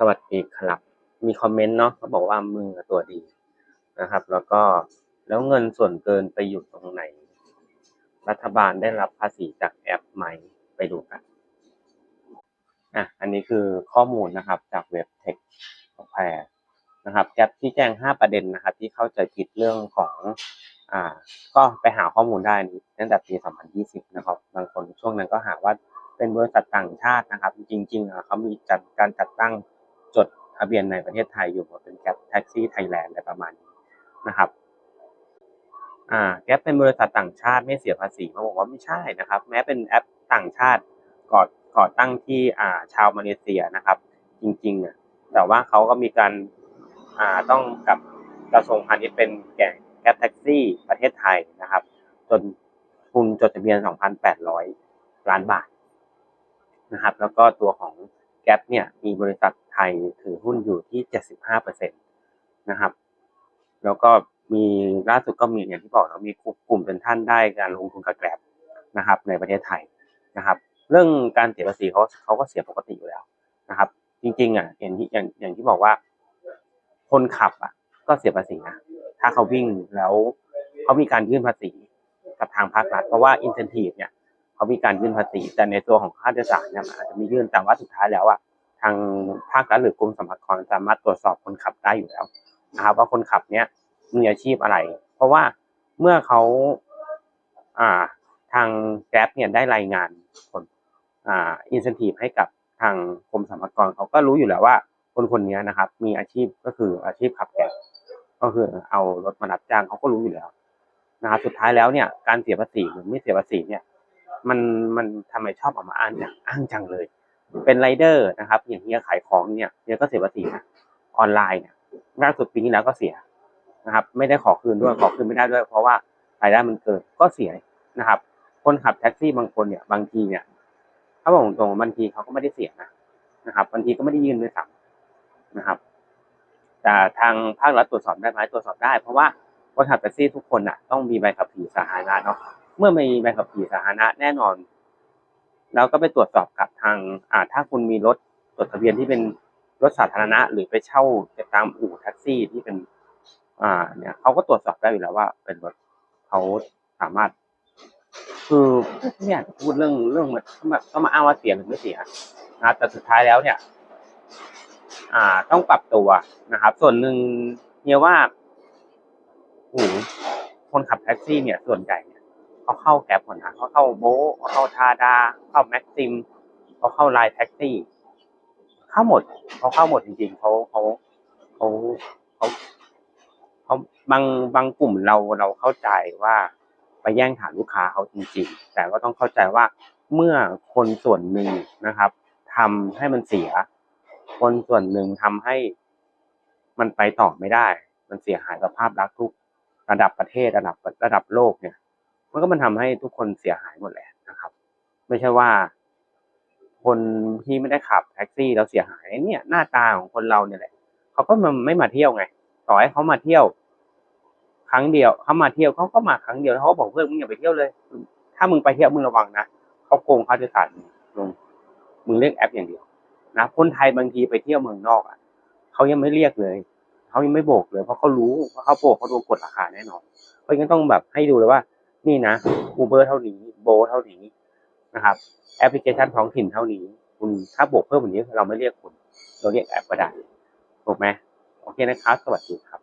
สวัสดีครับ มีคอมเมนต์เนาะเขาบอกว่ามึงอตัวดีนะครับ แล้วก็แล้วเงินส่วนเกินไปอยู่ตรงไหน รัฐบาลได้รับภาษีจากแอปไหมไปดูกันอะอันนี้คือข้อมูลนะครับจากเว็บเทคแพรนะครับแอปที่แจ้ง 5 ประเด็นนะครับ ที่เข้าใจผิดเรื่องของอ่า ก็ไปหาข้อมูลได้ตั้งแต่ปี 2020 นะครับ บางคนช่วงนั้นก็หาว่าเป็นบริษัทต่างชาตินะครับ จริงๆเขามีจัดการจัดตั้ง ทะเบียนในประเทศไทยอยู่เป็นแกร็บแท็กซี่ไทยแลนด์อะไรประมาณนี้นะครับอ่าแกร็บเป็นบริษัทต่างชาติไม่เสียภาษีเขาบอกว่าไม่ใช่นะครับ แม้เป็นแอปต่างชาติก่อก่อตั้งที่อ่าชาวมาเลเซียนะครับ จริงๆอะแต่ว่าเขาก็มีการอ่าต้องกับกระทรวงพาณิชย์เป็นแกแกแท็กซี่ประเทศไทยนะครับ จนทุนจดทะเบียน 2,800 ล้านบาทนะครับ แล้วก็ตัวของแกร็บเนี่ยมีบริษัท ทยถือหุ้นอยู่ที่ 75%นะครับ แล้วก็มีล่าสุดก็มีอย่างที่บอกเรามีกลุ่มเป็นท่านได้การลงทุนกับแกร็บนะครับ ในประเทศไทยนะครับ เรื่องการเสียภาษีเขาเขาก็เสียปกติอยู่แล้วนะครับ จริงๆอ่ะอย่างที่อย่างอย่างที่บอกว่า คนขับอ่ะ ก็เสียภาษีนะถ้าเขาวิ่งแล้วเขามีการยื่นภาษีกับทางภาครัฐ เพราะว่าอินเซนティブเนี่ยเขามีการยื่นภาษี แต่ในตัวของค่าโดยสารเนี่ยมันอาจจะมียื่นแต่ว่าสุดท้ายแล้วอ่ะ ทางภาครัฐหรือกรมสรรพากรสามารถตรวจสอบคนขับได้อยู่แล้วนะครับ ว่าคนขับเนี้ยมีอาชีพอะไร เพราะว่าเมื่อเขาอ่าทางแกร็บเนี่ยได้รายงานผลอ่าอินสันทีฟให้กับทางกรมสรรพากรเขาก็รู้อยู่แล้วว่า คนคนนี้นะครับ มีอาชีพก็คืออาชีพขับแกร็บก็คือเอารถมารับจ้างเขาก็รู้อยู่แล้วนะครับสุดท้ายแล้วเนี่ยการเสียภาษีหรือไม่เสียภาษีเนี่ย มันมันทำไมชอบออกมาอ้างอ้างจังเลย เป็นไรเดอร์นะครับ อย่างเงี้ยขายของเนี่ยเนี่ยก็เสียภาษีออนไลน์เนี่ยล่าสุดปีที่แล้วก็เสียนะครับ ไม่ได้ขอคืนด้วยขอคืนไม่ได้ด้วย เพราะว่ารายได้มันเกินก็เสียนะครับ คนขับแท็กซี่บางคนเนี่ย บางทีเนี่ยถ้าบอกตรงๆบางทีเขาก็ไม่ได้เสียนะนะครับบางทีก็ไม่ได้ยื่นด้วยซ้ำนะครับ แต่ทางภาครัฐตรวจสอบได้ไหมตรวจสอบได้ เพราะว่าคนขับแท็กซี่ทุกคนอะต้องมีใบขับขี่สาธารณะเนาะเมื่อมีใบขับขี่สาธารณะแน่นอน เราก็ไปตรวจสอบกับทางอ่าถ้าคุณมีรถจดทะเบียนที่เป็นรถสาธารณะ หรือไปเช่าตามอู่แท็กซี่ที่เป็น อ่า เนี่ยเขาก็ตรวจสอบได้อยู่แล้วว่า เป็นรถเขาสามารถ คือไม่อยากพูดเรื่องเรื่องมันก็มาอ้างว่าเสียหรือไม่เสียนะแต่สุดท้ายแล้วเนี่ย อ่า ต้องปรับตัวนะครับ ส่วนหนึ่งเนี่ยว่าโอ้คนขับแท็กซี่เนี่ย ส่วนใหญ่เนี่ย เขาเข้าแกร็บหมดนะเขาเข้าโบเข้าทาดา เข้าแม็กซิมเขาเข้าไลน์แท็กซี่ เข้าหมดเขาเข้าหมดจริงๆเขาเขาเขาเขาเขาบางบางกลุ่มเราเราเข้าใจว่าไปแย่งฐานลูกค้าเขาจริง ๆ แต่ก็ต้องเข้าใจว่าเมื่อคนส่วนหนึ่งนะครับทำให้มันเสีย คนส่วนหนึ่งทำให้มันไปต่อไม่ได้ มันเสียหายกับภาพลักษณ์ทุกระดับประเทศระดับระดับโลกเนี่ย มันก็มันทำให้ทุกคนเสียหายหมดแหละนะครับ ไม่ใช่ว่า คนที่ไม่ได้ขับแท็กซี่แล้วเสียหายเนี่ย หน้าตาของคนเราเนี่ยแหละเขาก็มันไม่มาเที่ยวไง ต่อให้เขามาเที่ยว ครั้งเดียวเขามาเที่ยวเขาก็มาครั้งเดียวแล้วเขาบอกเพื่อนมึงอย่าไปเที่ยวเลย ถ้ามึงไปเที่ยวมึงระวังนะเขาโกงค่าโดยสารลงมึงเรียกแอปอย่างเดียวนะคนไทยบางทีไปเที่ยวเมืองนอกอะเขายังไม่เรียกเลยเขายังไม่โบกเลย เพราะเขารู้ว่าเขาโบกเขาโดนกดราคาแน่นอนเพราะงั้นต้องแบบให้ดูเลยว่า นี่นะอูเบอร์เท่านี้โบเท่านี้นะครับ แอปพลิเคชันท้องถิ่นเท่านี้ คุณถ้าโบกเพิ่มกว่านี้เราไม่เรียกคุณ เราเรียกแอปก็ได้ถูกไหมโอเคนะครับ สวัสดีครับ